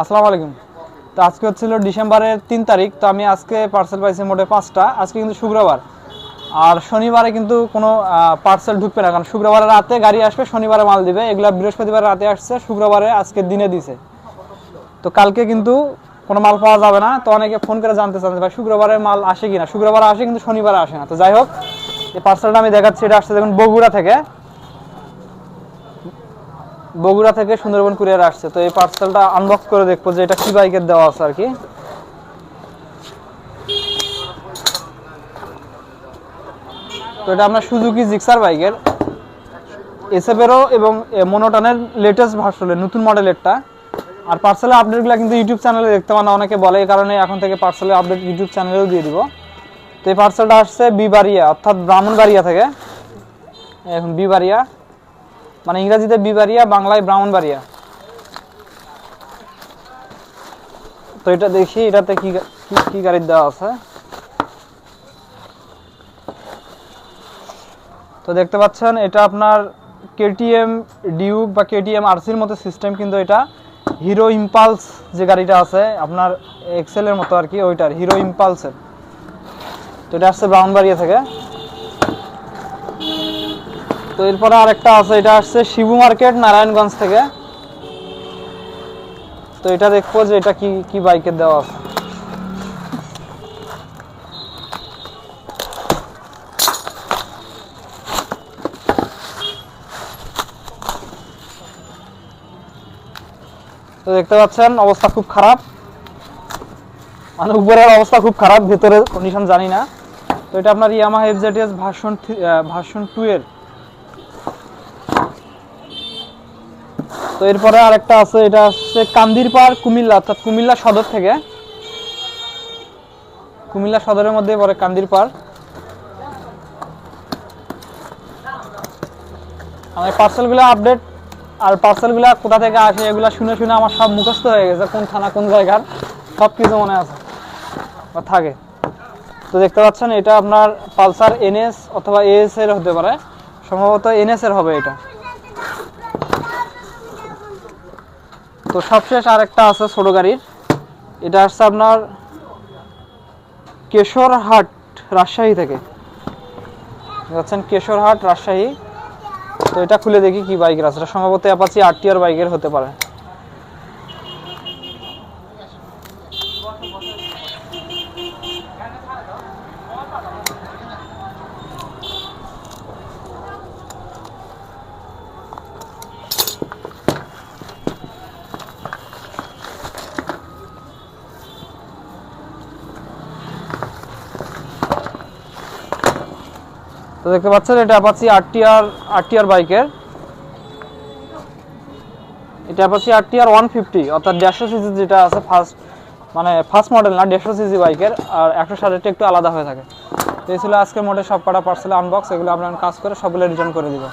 আসসালামু আলাইকুম। তো আজকে হচ্ছিল ডিসেম্বরের তিন তারিখ, তো আমি আজকে পার্সেল পাইছি মোটে পাঁচটা। আজকে কিন্তু শুক্রবার। আর শনিবারে কিন্তু কোনো পার্সেল ঢুকবে না, কারণ শুক্রবারে রাতে গাড়ি আসবে, শনিবারে মাল দিবে। এগুলা বৃহস্পতিবার রাতে আসছে, শুক্রবারে আজকে দিনে দিছে। তো কালকে কিন্তু কোনো মাল পাওয়া যাবে না, তো অনেকে ফোন করে জানতে চান ভাই শুক্রবারে মাল আসে কিনা। শুক্রবারে আসে কিন্তু শনিবারে আসে না। তো যাই হোক, এই পার্সেলটা আমি দেখাচ্ছি, এটা আসছে দেখুন বগুড়া থেকে। বগুড়া থেকে সুন্দরবন কুরিয়ার আসছে। তো এই পার্সেলটা আনবক্স করে দেখব যে এটা কি বাইকের দেওয়া আছে আর কি। তো এটা আপনার সুজুকি জিক্সার বাইকের এসএফেরও এবং মনোটনের লেটেস্ট ভার্সনের নতুন মডেলেরটা আর পার্সেলের আপডেটগুলো কিন্তু ইউটিউব চ্যানেলে দেখতে পান অনেকে বলে, এই কারণে এখন থেকে পার্সেলের আপডেট ইউটিউব চ্যানেলেও দিয়ে দিব। তো এই পার্সেলটা আসছে বিবারিয়া অর্থাৎ ব্রাহ্মণবাড়িয়া থেকে। এখন বিবারিয়া মানে ইংরেজিতে বিবারিয়া, বাংলায় ব্রাহ্মণবাড়িয়া তো এটা দেখি, এটাতে কি, কি- গাড়ির দেওয়া আছে? তো দেখতে পাচ্ছেন, এটা আপনার কেটিএম ডিউক বা কেটিএম আরসির মতো সিস্টেম, কিন্তু এটা হিরো ইম্পালস যে গাড়িটা আছে, আপনার এক্সেলের মতো আর কি, ওইটার, হিরো ইম্পালসের। তো এটা আসছে ব্রাউনবাড়িয়া থেকে। তো এরপরে আরেকটা আছে, এটা আসছে শিবু মার্কেট, নারায়ণগঞ্জ থেকে। তো এটা দেখব যে এটা কি কি বাইকের দেওয়া আছে। তো দেখতে পাচ্ছেন, অবস্থা খুব খারাপ। মানে উপরের অবস্থা খুব খারাপ ভেতরে কন্ডিশন জানি না। তো এটা আপনার Yamaha FZDS version version two এর। তো এরপরে আরেকটা আছে, এটা হচ্ছে কান্দিরপাড় কুমিল্লা, অর্থাৎ কুমিল্লা সদর থেকে। কুমিল্লা সদরের মধ্যে পড়ে কান্দিরপাড় আমার পার্সেলগুলো আপডেট আর পার্সেলগুলো কোথা থেকে আসে এগুলো শুনে শুনে আমার সব মুখস্থ হয়ে গেছে, কোন থানা, কোন জায়গার সব কিছু মনে আছে, বা থাকে। তো দেখতে পাচ্ছেন, এটা আপনার পালসার এনএস অথবা এএস এর হতে পারে। সম্ভবত এনএস এর হবে এটা। তো সবশেষ আরেকটা আছে ছোট গাড়ির। এটা আসছে আপনার কেশরহাট রাজশাহী থেকে। যাচ্ছেন কেশরহাট রাজশাহী। তো এটা খুলে দেখি কি বাইকের আছে। সম্ভবত অ্যাপাচি আরটিআর বাইকের হতে পারে। তো দেখতে পাচ্ছেন, এটা অ্যাপাচি আরটিআর আরটিআর বাইকের। এটা অ্যাপাচি আরটিআর ওয়ান ফিফটি অর্থাৎ দেড়শো সিসি যেটা আছে ফার্স্ট মানে ফার্স্ট মডেল না, দেড়শো সিসি বাইকের, আর একশো ষাটেরটা একটু আলাদা হয়ে থাকে। তো এই ছিল আজকের মোটে সব কটা পার্সেল আনবক্স এগুলো আপনার কাজ করে সবগুলো রিটার্ন করে দিব।